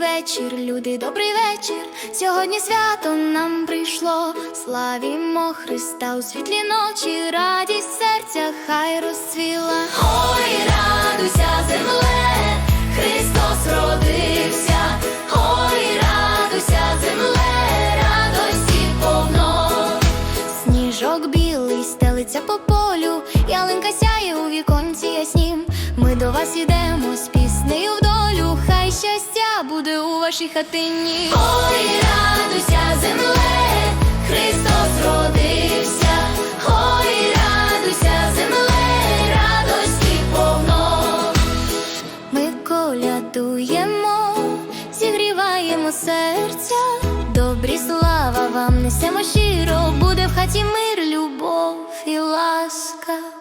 вечір, люди, добрий вечір. Сьогодні свято нам прийшло. Славімо Христа у світлі ночі, радість серця хай розцвіла. Ой, радуйся, земле, Христос родився. Ой, радуйся, земле, радості повно. Сніжок білий стелиться по полю, ялинка сяє у віконці яснім. Ми до вас ідемо з піснею в долю, хай щастя буде у вашій хатині. Ой, радуйся, земле, Христос родився. Ой, радуйся, земле, радості повно. Ми колядуємо, зігріваємо серця. Добрі слава вам несемо щиро, буде в хаті мир, любов і ласка.